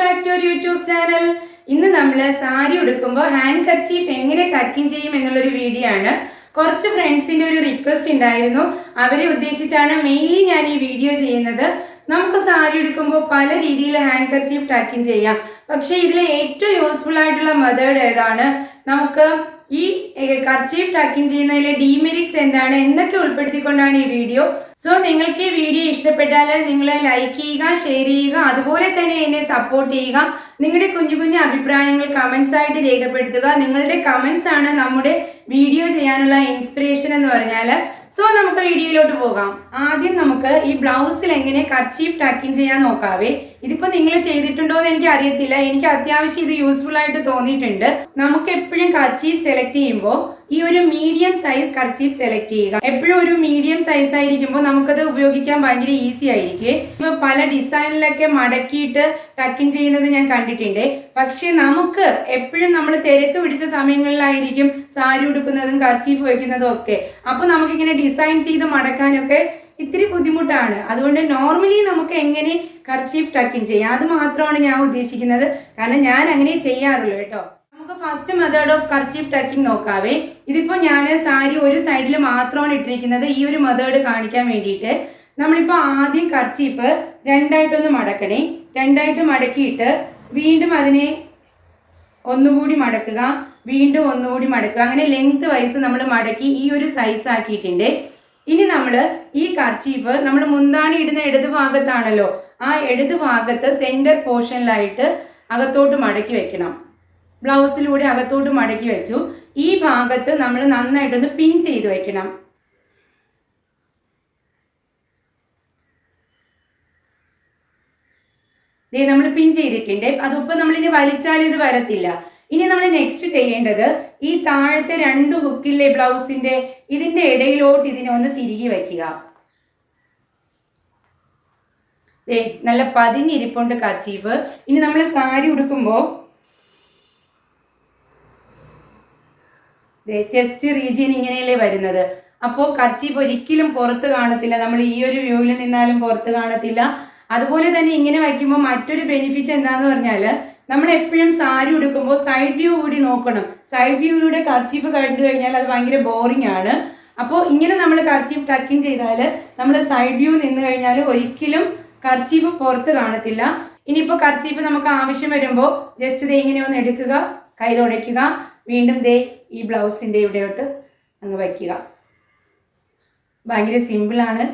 Back to YouTube channel. ഇന്ന് നമ്മൾ സാരി ഉടുക്കുമ്പോൾ ഹാൻഡ് കർച്ചീഫ് എങ്ങനെ ടക്കിങ് ചെയ്യും എന്നുള്ളൊരു വീഡിയോ ആണ്. കുറച്ച് ഫ്രണ്ട്സിന്റെ ഒരു റിക്വസ്റ്റ് ഉണ്ടായിരുന്നു. അവരെ ഉദ്ദേശിച്ചാണ് മെയിൻലി ഞാൻ ഈ വീഡിയോ ചെയ്യുന്നത്. നമുക്ക് സാരി ഉടുക്കുമ്പോൾ പല രീതിയിൽ ഹാൻഡ് കർച്ചീഫ് ടക്കിങ് ചെയ്യാം. പക്ഷേ ഇതിലെ ഏറ്റവും യൂസ്ഫുൾ ആയിട്ടുള്ള മെത്തേഡ് ഏതാണ്? നമുക്ക് ഈ കർച്ചീഫ് ടക്കിങ് ചെയ്യുന്നതിലെ ഡീമെറിറ്റ്സ് എന്താണ് എന്നൊക്കെ ഉൾപ്പെടുത്തിക്കൊണ്ടാണ് ഈ വീഡിയോ സോ നിങ്ങൾക്ക് ഈ വീഡിയോ ഇഷ്ടപ്പെട്ടാൽ നിങ്ങൾ ലൈക്ക് ചെയ്യുക ഷെയർ ചെയ്യുക അതുപോലെ തന്നെ എന്നെ സപ്പോർട്ട് ചെയ്യുക. നിങ്ങളുടെ കുഞ്ഞു കുഞ്ഞു അഭിപ്രായങ്ങൾ കമൻസ് ആയിട്ട് രേഖപ്പെടുത്തുക. നിങ്ങളുടെ കമൻസ് ആണ് നമ്മുടെ വീഡിയോ ചെയ്യാനുള്ള ഇൻസ്പിറേഷൻ എന്ന് പറഞ്ഞാൽ സോ നമുക്ക് വീഡിയോയിലോട്ട് പോകാം. ആദ്യം നമുക്ക് ഈ ബ്ലൗസിൽ എങ്ങനെ കർച്ചീഫ് ടക്കിങ് ചെയ്യാൻ നോക്കാവേ. ഇതിപ്പോ നിങ്ങൾ ചെയ്തിട്ടുണ്ടോ എന്ന് എനിക്ക് അറിയത്തില്ല. എനിക്ക് അത്യാവശ്യം ഇത് യൂസ്ഫുൾ ആയിട്ട് തോന്നിയിട്ടുണ്ട്. നമുക്ക് എപ്പോഴും കർച്ചീഫ് സെലക്ട് ചെയ്യുമ്പോൾ ഈ ഒരു മീഡിയം സൈസ് കർച്ചീഫ് സെലക്ട് ചെയ്യുക. എപ്പോഴും ഒരു മീഡിയം സൈസ് ആയിരിക്കുമ്പോൾ നമുക്കത് ഉപയോഗിക്കാൻ ഭയങ്കര ഈസി ആയിരിക്കും. പല ഡിസൈനിലൊക്കെ മടക്കിയിട്ട് ടക്കിങ് ചെയ്യുന്നത് ഞാൻ കണ്ടിട്ടുണ്ട്. പക്ഷെ നമുക്ക് എപ്പോഴും നമ്മൾ തിരക്ക് പിടിച്ച സമയങ്ങളിലായിരിക്കും സാരി ഉടുക്കുന്നതും കർച്ചീഫ് വയ്ക്കുന്നതും ഒക്കെ. അപ്പൊ നമുക്കിങ്ങനെ ഡിസൈൻ ചെയ്ത് മടക്കാനൊക്കെ ഇത്തിരി ബുദ്ധിമുട്ടാണ്. അതുകൊണ്ട് നോർമലി നമുക്ക് എങ്ങനെ കർച്ചീഫ് ടക്കിങ് ചെയ്യാം? അത് മാത്രമാണ് ഞാൻ ഉദ്ദേശിക്കുന്നത്. കാരണം ഞാൻ അങ്ങനെ ചെയ്യാറുള്ളൂ കേട്ടോ. നമുക്ക് first method of kerchief tucking നോക്കാവേ. ഇതിപ്പോ ഞാൻ സാരി ഒരു സൈഡിൽ മാത്രമാണ് ഇട്ടിരിക്കുന്നത്. ഈ ഒരു മെത്തേഡ് കാണിക്കാൻ വേണ്ടിയിട്ട് നമ്മളിപ്പോ ആദ്യം കർച്ചീഫ് രണ്ടായിട്ടൊന്ന് മടക്കണേ. രണ്ടായിട്ട് മടക്കിയിട്ട് വീണ്ടും അതിനെ ഒന്നുകൂടി മടക്കുക. വീണ്ടും ഒന്നുകൂടി മടക്കുക. അങ്ങനെ ലെങ്ത് വൈസ് നമ്മൾ മടക്കി ഈ ഒരു സൈസ് ആക്കിയിട്ടുണ്ട്. ഇനി നമ്മൾ ഈ കർച്ചീഫ് നമ്മൾ മുന്താണി ഇടുന്ന ഇടത് ഭാഗത്താണല്ലോ ആ ഇടത് ഭാഗത്ത് സെന്റർ പോർഷനിലായിട്ട് അകത്തോട്ട് മടക്കി വെക്കണം. ബ്ലൗസിലൂടെ അകത്തോട്ട് മടക്കി വെച്ചു. ഈ ഭാഗത്ത് നമ്മൾ നന്നായിട്ടൊന്ന് പിൻ ചെയ്ത് വയ്ക്കണം ദേ നമ്മൾ പിൻ ചെയ്തിട്ടുണ്ട്. അതിപ്പോ നമ്മളിനി വലിച്ചാലും ഇത് വരത്തില്ല. ഇനി നമ്മൾ നെക്സ്റ്റ് ചെയ്യേണ്ടത് ഈ താഴത്തെ രണ്ട് ഹുക്കിലെ ബ്ലൗസിന്റെ ഇതിന്റെ ഇടയിലോട്ട് ഇതിനെ ഒന്ന് തിരികെ വയ്ക്കുക ദേ നല്ല പതിഞ്ഞിരിപ്പുണ്ട് കച്ചീഫ് ഇനി നമ്മൾ സാരി ഉടുക്കുമ്പോൾ ചെസ്റ്റ് റീജിയൻ ഇങ്ങനെയല്ലേ വരുന്നത്. അപ്പോൾ കർച്ചീഫ് ഒരിക്കലും പുറത്ത് കാണത്തില്ല. നമ്മൾ ഈ ഒരു വ്യൂവിൽ നിന്നാലും പുറത്ത് കാണത്തില്ല. അതുപോലെ തന്നെ ഇങ്ങനെ വയ്ക്കുമ്പോൾ മറ്റൊരു ബെനിഫിറ്റ് എന്താന്ന് പറഞ്ഞാൽ നമ്മൾ എപ്പോഴും സാരി ഉടുക്കുമ്പോൾ സൈഡ് വ്യൂ കൂടി നോക്കണം. സൈഡ് വ്യൂയിലൂടെ കർച്ചീഫ് കണ്ടു കഴിഞ്ഞാൽ അത് ഭയങ്കര ബോറിംഗ് ആണ്. അപ്പോൾ ഇങ്ങനെ നമ്മൾ കർച്ചീഫ് ടക്കിങ് ചെയ്താൽ നമ്മൾ സൈഡ് വ്യൂ നിന്ന് കഴിഞ്ഞാൽ ഒരിക്കലും കർച്ചീഫ് പുറത്ത് കാണത്തില്ല. ഇനിയിപ്പോൾ കർച്ചീഫ് നമുക്ക് ആവശ്യം വരുമ്പോൾ ജസ്റ്റ് ഇത് ഇങ്ങനെ ഒന്ന് എടുക്കുക കൈ തുടയ്ക്കുക. വീണ്ടും ദേ ഈ ബ്ലൗസിന്റെ ഇവിടെയോട്ട് അങ്ങ് വയ്ക്കുക. ഭയങ്കര സിമ്പിളാണ്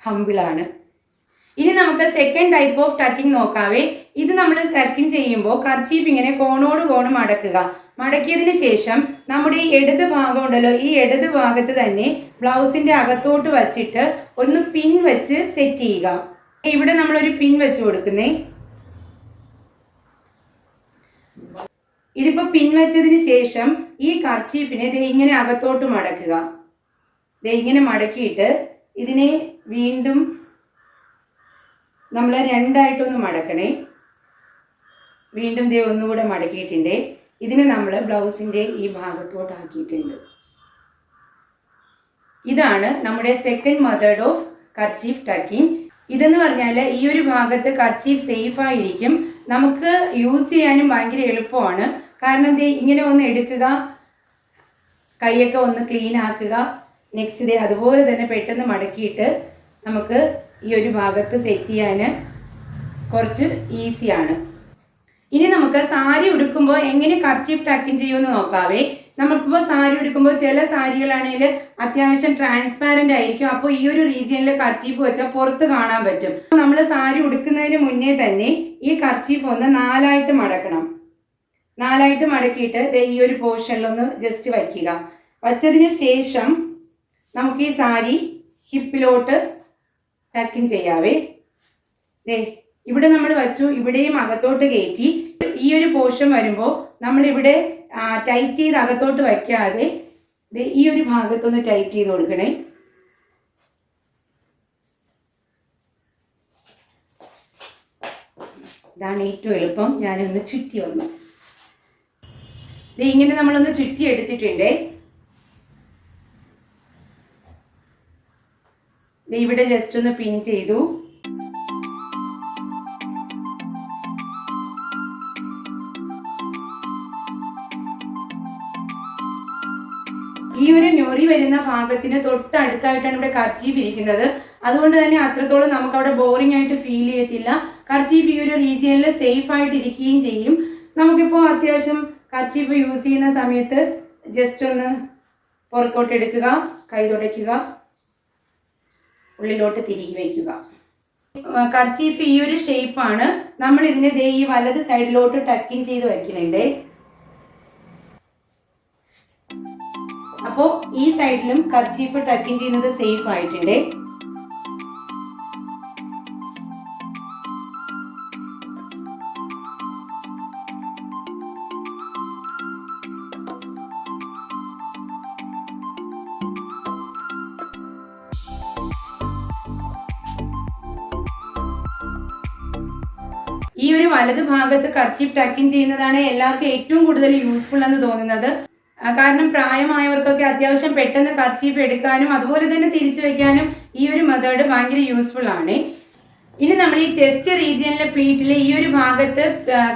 ഹമ്പിളാണ് ഇനി നമുക്ക് സെക്കൻഡ് ടൈപ്പ് ഓഫ് ടക്കിംഗ് നോക്കാവേ. ഇത് നമ്മൾ ടക്കിംഗ് ചെയ്യുമ്പോൾ കർച്ചീഫ് ഇങ്ങനെ കോണോട് കോണ് മടക്കുക. മടക്കിയതിന് ശേഷം നമ്മുടെ ഈ ഇടത് ഭാഗം ഉണ്ടല്ലോ ഈ ഇടത് ഭാഗത്ത് തന്നെ ബ്ലൗസിന്റെ അകത്തോട്ട് വച്ചിട്ട് ഒന്ന് പിൻ വെച്ച് സെറ്റ് ചെയ്യുക. ഇവിടെ നമ്മളൊരു പിൻ വെച്ച് കൊടുക്കുന്നേ. ഇതിപ്പോ പിൻവച്ചതിന് ശേഷം ഈ കർച്ചീഫിനെ ദേ ഇങ്ങനെ അകത്തോട്ട് മടക്കുക. ദേ ഇങ്ങനെ മടക്കിയിട്ട് ഇതിനെ വീണ്ടും നമ്മൾ രണ്ടായിട്ടൊന്ന് മടക്കണേ. വീണ്ടും ദേ ഒന്നുകൂടെ മടക്കിയിട്ടുണ്ട്. ഇതിനെ നമ്മൾ ബ്ലൗസിന്റെ ഈ ഭാഗത്തോട്ടാക്കിയിട്ടുണ്ട്. ഇതാണ് നമ്മുടെ second method of kerchief tucking ഇതെന്ന് പറഞ്ഞാൽ ഈ ഒരു ഭാഗത്ത് കർച്ചീഫ് സേഫ് ആയിരിക്കും. നമുക്ക് യൂസ് ചെയ്യാനും ഭയങ്കര എളുപ്പമാണ്. കാരണം ദേ ഇങ്ങനെ ഒന്ന് എടുക്കുക. കൈയൊക്കെ ഒന്ന് ക്ലീൻ ആക്കുക. നെക്സ്റ്റ് ഡേ അതുപോലെ തന്നെ പെട്ടെന്ന് മടക്കിയിട്ട് നമുക്ക് ഈ ഒരു ഭാഗത്ത് സെറ്റ് ചെയ്യാൻ കുറച്ച് ഈസിയാണ് ഇനി നമുക്ക് സാരി ഉടുക്കുമ്പോൾ എങ്ങനെ കർച്ചീഫ് ടാക്കിങ് ചെയ്യുമെന്ന് നോക്കാവേ. നമുക്കിപ്പോൾ സാരി ഉടുക്കുമ്പോൾ ചില സാരികളാണെങ്കിൽ അത്യാവശ്യം ട്രാൻസ്പാരന്റ് ആയിരിക്കും. അപ്പോൾ ഈ ഒരു റീജിയനിൽ കർച്ചീഫ് വെച്ചാൽ പുറത്ത് കാണാൻ പറ്റും. നമ്മൾ സാരി ഉടുക്കുന്നതിന് മുന്നേ തന്നെ ഈ കർച്ചീഫ് ഒന്ന് നാലായിട്ട് മടക്കണം. നാലായിട്ട് മടക്കിയിട്ട് ദേ ഈ ഒരു പോർഷനിലൊന്ന് ജസ്റ്റ് വയ്ക്കുക വച്ചതിന് ശേഷം നമുക്ക് ഈ സാരി ഹിപ്പിലോട്ട് ടക്കിങ് ചെയ്യാവേ. ദേ ഇവിടെ നമ്മൾ വച്ചു ഇവിടെയും അകത്തോട്ട് കയറ്റി. ഈ ഒരു പോർഷൻ വരുമ്പോൾ നമ്മളിവിടെ ടൈറ്റ് ചെയ്ത് അകത്തോട്ട് വയ്ക്കാതെ ഈ ഒരു ഭാഗത്തൊന്ന് ടൈറ്റ് ചെയ്ത് കൊടുക്കണേ. ഇതാണ് ഏറ്റവും എളുപ്പം. ഞാനൊന്ന് ചുറ്റി വന്നു. ഇങ്ങനെ നമ്മളൊന്ന് ചുറ്റി എടുത്തിട്ടുണ്ടേ ഇവിടെ ജസ്റ്റ് ഒന്ന് പിൻ ചെയ്തു. ഈ ഒരു ഞൊറി വരുന്ന ഭാഗത്തിന് തൊട്ടടുത്തായിട്ടാണ് ഇവിടെ കർച്ചി ഇരിക്കുന്നത്. അതുകൊണ്ട് തന്നെ അത്രത്തോളം നമുക്ക് അവിടെ ബോറിംഗ് ആയിട്ട് ഫീൽ ചെയ്യത്തില്ല. കർച്ചി ഈ ഒരു റീജിയനിൽ സേഫ് ആയിട്ട് ഇരിക്കുകയും ചെയ്യും. നമുക്കിപ്പോൾ അത്യാവശ്യം കർച്ചീഫ് യൂസ് ചെയ്യുന്ന സമയത്ത് ജസ്റ്റ് ഒന്ന് പുറത്തോട്ട് എടുക്കുക കൈ തുടയ്ക്കുക ഉള്ളിലോട്ട് തിരികെ വയ്ക്കുക. കർച്ചീഫ് ഈ ഒരു ഷേപ്പാണ് നമ്മൾ ഇതിനെ ദേ ഈ വലത് സൈഡിലോട്ട് ടക്കിൻ ചെയ്ത് വയ്ക്കുന്നുണ്ട് അപ്പോൾ ഈ സൈഡിലും കർച്ചീഫ് ടക്കിൻ ചെയ്യുന്നത് സേഫ് ആയിട്ടുണ്ട്. ഈ ഒരു വലത് ഭാഗത്ത് കർച്ചീഫ് ടക്കിങ് ചെയ്യുന്നതാണ് എല്ലാവർക്കും ഏറ്റവും കൂടുതൽ യൂസ്ഫുൾ എന്ന് തോന്നുന്നത്. കാരണം പ്രായമായവർക്കൊക്കെ അത്യാവശ്യം പെട്ടെന്ന് കർച്ചീഫ് എടുക്കാനും അതുപോലെ തന്നെ തിരിച്ചു വെക്കാനും ഈ ഒരു മെത്തേഡ് ഭയങ്കര യൂസ്ഫുൾ ആണ്. ഇനി നമ്മൾ ഈ ചെസ്റ്റ് റീജിയനിലെ പ്ലീറ്റിലെ ഈ ഒരു ഭാഗത്ത്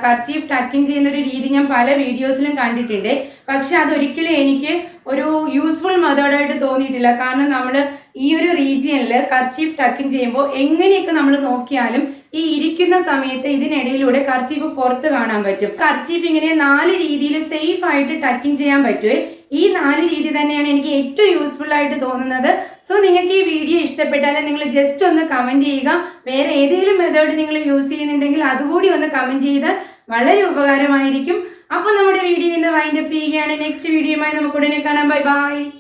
കർച്ചീഫ് ടക്കിങ് ചെയ്യുന്ന ഒരു രീതി ഞാൻ പല വീഡിയോസിലും കണ്ടിട്ടുണ്ട്. പക്ഷെ അതൊരിക്കലും എനിക്ക് ഒരു യൂസ്ഫുൾ മെത്തേഡായിട്ട് തോന്നിയിട്ടില്ല. കാരണം നമ്മൾ ഈ ഒരു റീജിയനിൽ കർച്ചീഫ് ടക്കിൻ ചെയ്യുമ്പോൾ എങ്ങനെയൊക്കെ നമ്മൾ നോക്കിയാലും ഈ ഇരിക്കുന്ന സമയത്ത് ഇതിനിടയിലൂടെ കർച്ചീഫ് പുറത്ത് കാണാൻ പറ്റും. കർച്ചീഫ് ഇങ്ങനെ നാല് രീതിയിൽ സേഫ് ആയിട്ട് ടക്കിൻ ചെയ്യാൻ പറ്റുമേ ഈ നാല് രീതി തന്നെയാണ് എനിക്ക് ഏറ്റവും യൂസ്ഫുൾ ആയിട്ട് തോന്നുന്നത്. സോ നിങ്ങൾക്ക് ഈ വീഡിയോ ഇഷ്ടപ്പെട്ടാൽ നിങ്ങൾ ജസ്റ്റ് ഒന്ന് കമന്റ് ചെയ്യുക. വേറെ ഏതെങ്കിലും മെത്തേഡ് നിങ്ങൾ യൂസ് ചെയ്യുന്നുണ്ടെങ്കിൽ അതുകൂടി ഒന്ന് കമന്റ് ചെയ്താൽ വളരെ ഉപകാരമായിരിക്കും. അപ്പോൾ നമ്മുടെ വീഡിയോ ഇന്ന് വൈൻഡപ്പ് ചെയ്യുകയാണ്. നെക്സ്റ്റ് വീഡിയോയുമായി നമുക്ക് ഉടനെ കാണാം. Bye bye